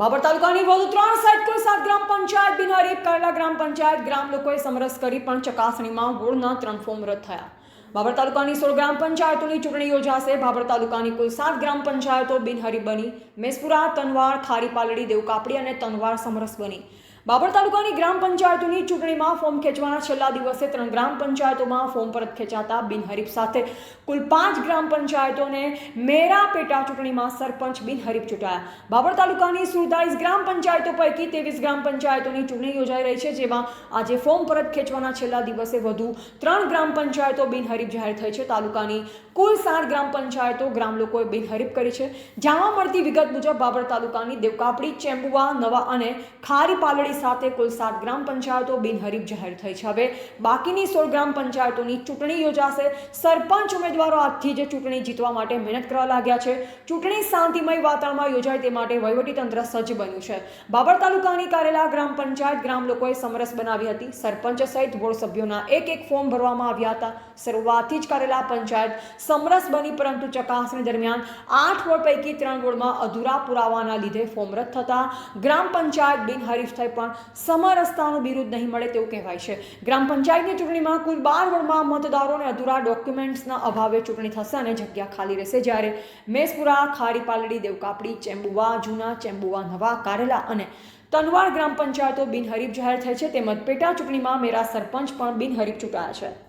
બાબર તાલુકાની વધુ ત્રણ સાત કુલ સાત ગ્રામ પંચાયત બિનહરીફ કરેલા ગ્રામ પંચાયત ગ્રામ લોકોએ સમરસ કરી પણ ચકાસણીમાં ગોળના ત્રણ ફોર્મ રદ થયા. બાબર તાલુકાની સોળ ગ્રામ પંચાયતોની ચૂંટણી યોજાશે. બાબર તાલુકાની કુલ સાત ગ્રામ પંચાયતો બિનહરી બની. મેસપુરા, તનવાર ખારી પાલડી, દેવકાપડી અને તનવાર સમરસ બની. બાબર તાલુકાની ગ્રામ પંચાયતોની ચૂંટણીમાં ફોર્મ ખેંચવાના છેલ્લા દિવસે ત્રણ ગ્રામ પંચાયતોમાં ફોર્મ પરત ખેંચાતા બિનહરીફ સાથે કુલ પાંચ ગ્રામ પંચાયતોને મેરા પેટા ચૂંટણીમાં સરપંચ બિનહરીફ ચૂંટાયા. બાબર તાલુકાની સુડતાલીસ ગ્રામ પંચાયતો પૈકી ત્રેવીસ ગ્રામ પંચાયતોની ચૂંટણી યોજાઈ રહી છે, જેમાં આજે ફોર્મ પરત ખેંચવાના છેલ્લા દિવસે વધુ ત્રણ ગ્રામ પંચાયતો બિનહરીફ જાહેર થઈ છે. તાલુકાની કુલ સાત ગ્રામ પંચાયતો ગ્રામ લોકોએ બિનહરીફ કરી છે. જાણવા મળતી વિગત મુજબ બાબર તાલુકાની દેવકાપડી ચેમ્બુઆ નવા અને ખારી પાલડી સાથે કુલ સાત ગ્રામ પંચાયતો બિનહરીફ જાહેર થઈ છે. હવે બાકીની સોળ ગ્રામ પંચાયતોની ચૂંટણી યોજાશે. સરપંચ ઉમેદવારો આજથી જ ચૂંટણી જીતવા માટે મહેનત કરવા લાગ્યા છે. ચૂંટણી શાંતિમય વાતાવરણમાં યોજાય તે માટે વહીવટીતંત્ર સજ્જ બન્યું છે. બાબર તાલુકાની કારેલા ગ્રામ પંચાયત ગ્રામ લોકોએ સમરસ બનાવી હતી. સરપંચ સહિત બોર્ડ સભ્યોના એક એક ફોર્મ ભરવામાં આવ્યા હતા. શરૂઆતથી જ કારેલા પંચાયત સમરસ બની, પરંતુ ચકાસણી દરમિયાન આઠ વોર્ડ પૈકી ત્રણ વોર્ડમાં અધૂરા પુરાવાના લીધે ફોર્મ રદ થતા ગ્રામ પંચાયત બિનહરીફ થઈ પણ સમરસતાનું બિરુદ નહીં મળે તેવું કહેવાય છે. ગ્રામ પંચાયતની ચૂંટણીમાં કુલ બાર વોર્ડમાં મતદારોને અધૂરા ડોક્યુમેન્ટ્સના અભાવે ચૂંટણી થશે અને જગ્યા ખાલી રહેશે જ્યારે મેસપુરા ખારી પાલડી દેવકાપડી, ચેમ્બુવા, જૂના ચેમ્બુવા, નવા કારેલા અને તનવાડ ગ્રામ પંચાયતો બિનહરીફ જાહેર થઈ છે. તેમજ પેટા ચૂંટણીમાં મેરા સરપંચ પણ બિનહરીફ ચૂંટાયા છે.